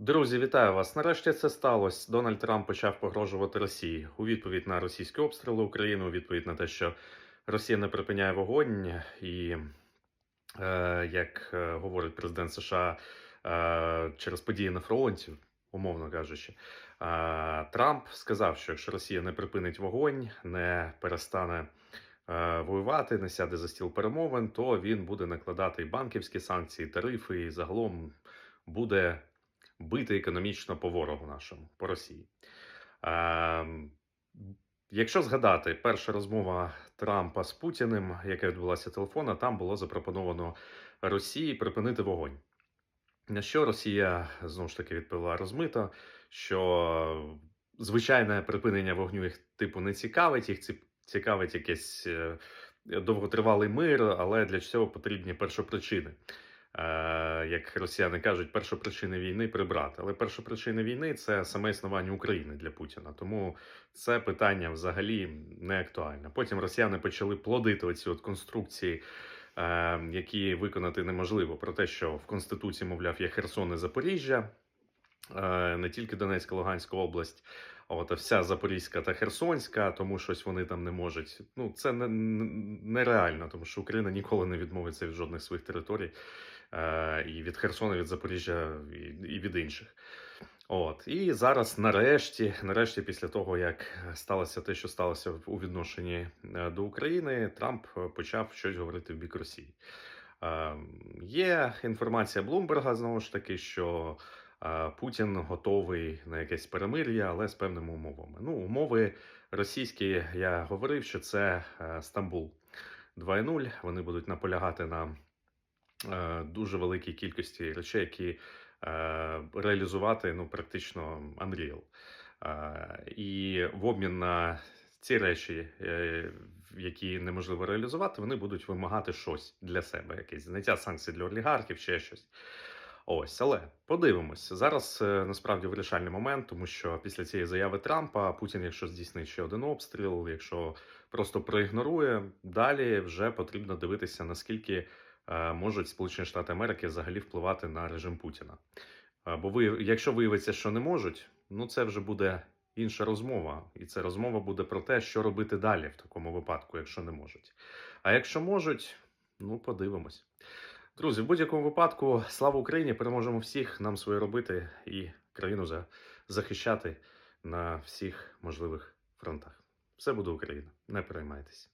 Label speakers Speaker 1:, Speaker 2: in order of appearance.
Speaker 1: Друзі, вітаю вас. Нарешті це сталося. Дональд Трамп почав погрожувати Росії у відповідь на російські обстріли України, у відповідь на те, що Росія не припиняє вогонь, і е, як е, говорить президент США е, через події на фронті, умовно кажучи, е, Трамп сказав, що якщо Росія не припинить вогонь, не перестане е, воювати, не сяде за стіл перемовин, то він буде накладати і банківські санкції, тарифи, і загалом буде бити економічно по ворогу нашому, по Росії. Е, якщо згадати, перша розмова Трампа з Путіним, яка відбулася телефона, там було запропоновано Росії припинити вогонь. На що Росія знову ж таки відповіла розмито, що звичайне припинення вогню їх типу не цікавить, їх ці- цікавить якийсь е, довготривалий мир, але для цього потрібні першопричини. Е, як росіяни кажуть, першопричини війни прибрати. Але першопричини війни це саме існування України для Путіна. Тому це питання взагалі не актуальне. Потім росіяни почали плодити оці от конструкції, е, які виконати неможливо. Про те, що в Конституції, мовляв, є Херсон і Запоріжжя, не тільки Донецька, Луганська область. а вся Запорізька та Херсонська, тому щось вони там не можуть. Ну це не, не- нереально, тому що Україна ніколи не відмовиться від жодних своїх територій е, і від Херсона, від Запоріжжя, і, від інших. От і зараз, нарешті, нарешті, після того як сталося те, що сталося у відношенні е, до України, Трамп е, почав щось говорити в бік Росії. Е, Є інформація Блумберга знову ж таки, що е, Путін готовий на якесь перемир'я, але з певними умовами. Ну, умови російські, я говорив, що це е, Стамбул 2.0. Вони будуть наполягати на е, дуже великій кількості речей, які е, реалізувати ну, практично Unreal. І в обмін на ці речі, які неможливо реалізувати, вони будуть вимагати щось для себе, якесь зняття санкцій для олігархів, ще щось. Ось, але подивимось. Зараз е, насправді вирішальний момент, тому що після цієї заяви Трампа Путін, якщо здійснить ще один обстріл, якщо просто проігнорує, далі вже потрібно дивитися, наскільки е, можуть Сполучені Штати Америки взагалі впливати на режим Путіна. Е, Бо ви, якщо виявиться, що не можуть, ну це вже буде інша розмова, і ця розмова буде про те, що робити далі в такому випадку, якщо не можуть. А якщо можуть, ну подивимось. Друзі, в будь-якому випадку, слава Україні! Переможемо всіх, нам своє робити і країну за- захищати на всіх можливих фронтах. Все буде Україна, не переймайтеся.